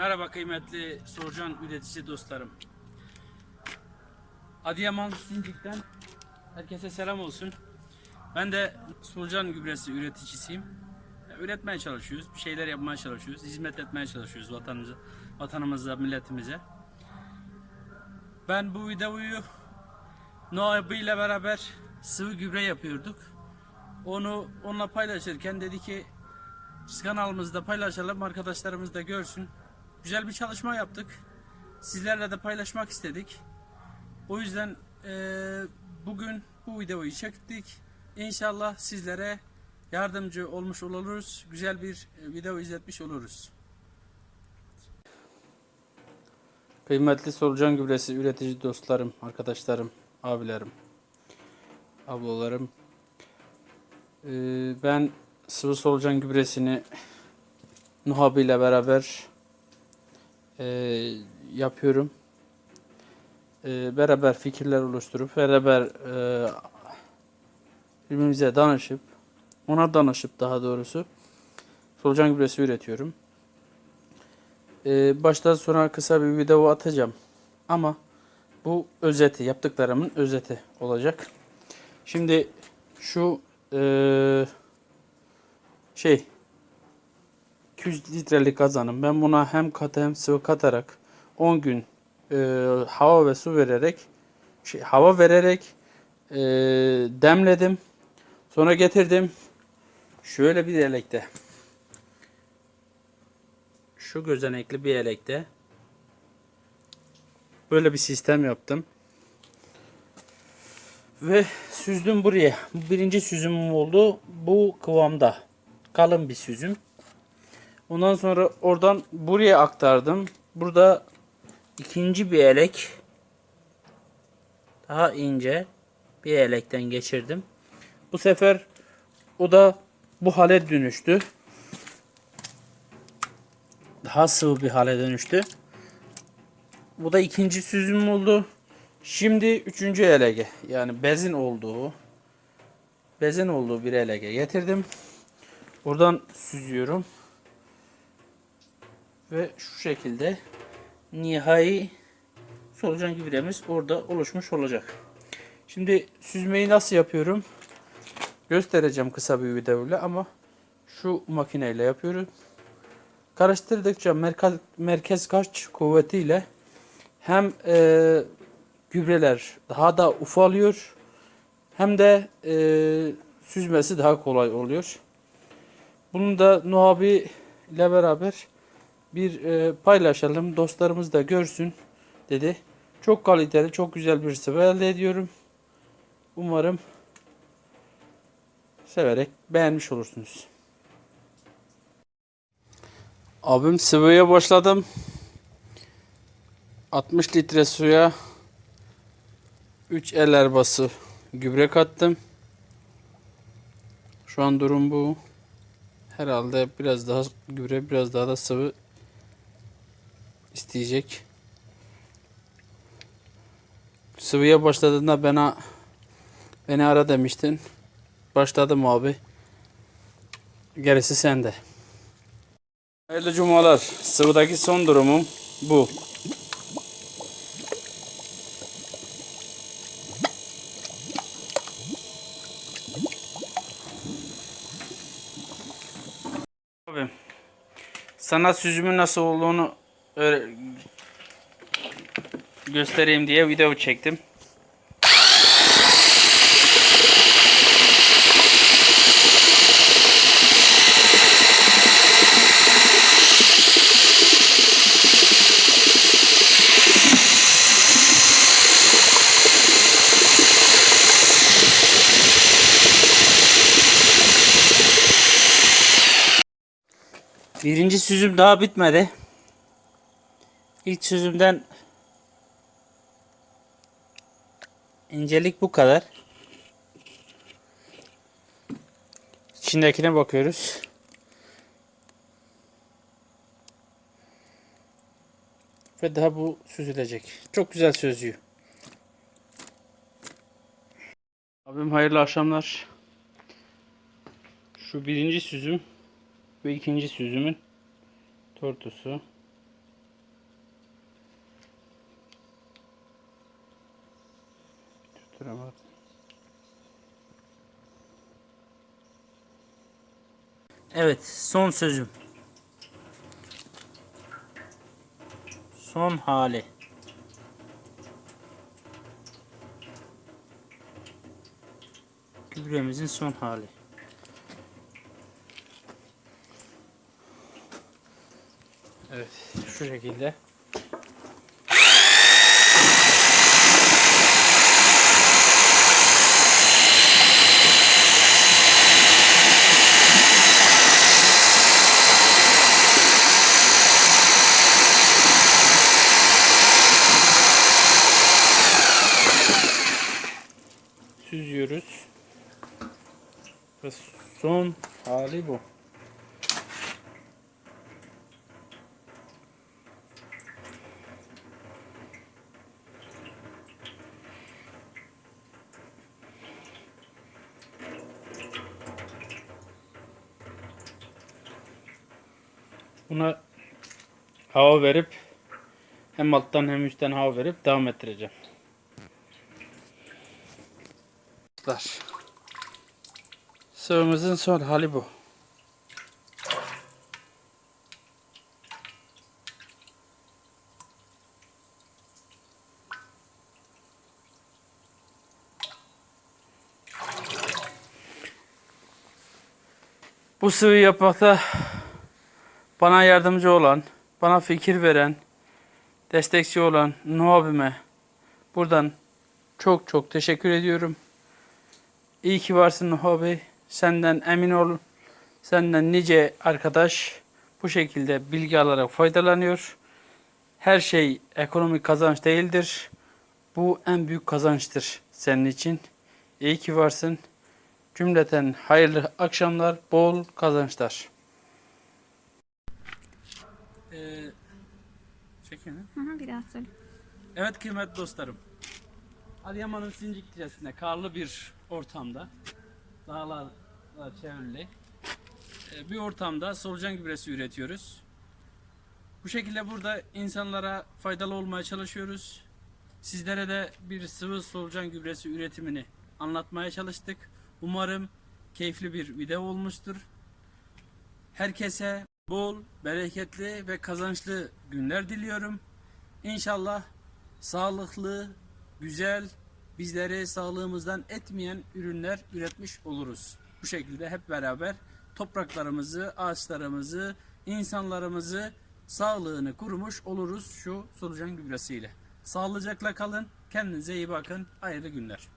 Merhaba kıymetli solucan üretici dostlarım. Adıyaman Sincik'ten herkese selam olsun. Ben de solucan gübresi üreticisiyim. Üretmeye çalışıyoruz, bir şeyler yapmaya çalışıyoruz, hizmet etmeye çalışıyoruz vatanımıza, vatanımıza, milletimize. Ben bu videoyu Noah ile beraber sıvı gübre yapıyorduk. Onu onunla paylaşırken dedi ki kanalımızda paylaşalım arkadaşlarımız da görsün. Güzel bir çalışma yaptık. Sizlerle de paylaşmak istedik. O yüzden eee, bugün bu videoyu çektik. İnşallah sizlere yardımcı olmuş oluruz. Güzel bir e, video izletmiş oluruz. Kıymetli solucan gübresi üretici dostlarım, arkadaşlarım, abilerim, ablalarım. Eee, ben sıvı solucan gübresini Nuhab ile beraber eee, yapıyorum. Eee, beraber fikirler oluşturup beraber eee, birbirimize danışıp ona danışıp daha doğrusu solucan gübresi üretiyorum. Eee baştan sona kısa bir video atacağım. Ama bu özeti, yaptıklarımın özeti olacak. Şimdi şu eee, şey 200 litrelik kazanım. Ben buna hem katı hem sıvı katarak 10 gün eee, hava ve su vererek şey, hava vererek eee, demledim. Sonra getirdim. Şöyle bir elekte. Şu gözenekli bir elekte. Böyle bir sistem yaptım. Ve süzdüm buraya. Bu birinci süzümüm oldu. Bu kıvamda. Kalın bir süzüm. Ondan sonra oradan buraya aktardım. Burada ikinci bir elek. Daha ince bir elekten geçirdim. Bu sefer o da bu hale dönüştü. Daha sıvı bir hale dönüştü. Bu da ikinci süzüm oldu. Şimdi üçüncü elege yani bezin olduğu bezin olduğu bir elege getirdim. Buradan süzüyorum. Ve şu şekilde nihai solucan gübremiz orada oluşmuş olacak. Şimdi süzmeyi nasıl yapıyorum? Göstereceğim kısa bir videoyla ama şu makineyle yapıyorum. Karıştırdıkça merkez, merkez kaç kuvvetiyle hem e, gübreler daha da ufalıyor hem de e, süzmesi daha kolay oluyor. Bunu da Nuhabi ile beraber bir e, paylaşalım. Dostlarımız da görsün dedi. Çok kaliteli, çok güzel bir sıvı elde ediyorum. Umarım severek beğenmiş olursunuz. Abim sıvıya başladım. 60 litre suya 3 el erbası gübre kattım. Şu an durum bu. Herhalde biraz daha gübre biraz daha da sıvı isteyecek. Sıvıya başladığında bana beni ara demiştin. Başladım abi. Gerisi sende. Hayırlı cumalar. Sıvıdaki son durumum bu. Abi, sana süzümün nasıl olduğunu öyle göstereyim diye video çektim. Birinci süzüm daha bitmedi. İlk süzümden incelik bu kadar. İçindekine bakıyoruz. Ve daha bu süzülecek. Çok güzel süzüyor. Abim hayırlı akşamlar. Şu birinci süzüm ve ikinci süzümün tortusu. Duramadım. Evet, son sözüm. Son hali. Gübremizin son hali. Evet, şu şekilde. Süzüyoruz. Ve son hali bu. Buna hava verip hem alttan hem üstten hava verip devam ettireceğim. Arkadaşlar. Sıvımızın son hali bu. Bu sıvıyı yapmakta bana yardımcı olan, bana fikir veren, destekçi olan Nuh abime buradan çok çok teşekkür ediyorum. İyi ki varsın Nuh abi. Senden emin ol. Senden nice arkadaş bu şekilde bilgi alarak faydalanıyor. Her şey ekonomik kazanç değildir. Bu en büyük kazançtır senin için. İyi ki varsın. Cümleten hayırlı akşamlar, bol kazançlar. Ee, çekin. Hı hı, biraz söyle. Evet kıymetli dostlarım. Adıyaman'ın Sincik ilçesinde karlı bir ortamda dağlarla çevrili e, bir ortamda solucan gübresi üretiyoruz. Bu şekilde burada insanlara faydalı olmaya çalışıyoruz. Sizlere de bir sıvı solucan gübresi üretimini anlatmaya çalıştık. Umarım keyifli bir video olmuştur. Herkese bol, bereketli ve kazançlı günler diliyorum. İnşallah sağlıklı, güzel, bizleri sağlığımızdan etmeyen ürünler üretmiş oluruz. Bu şekilde hep beraber topraklarımızı, ağaçlarımızı, insanlarımızı sağlığını kurmuş oluruz şu solucan gübresiyle. Sağlıcakla kalın, kendinize iyi bakın, hayırlı günler.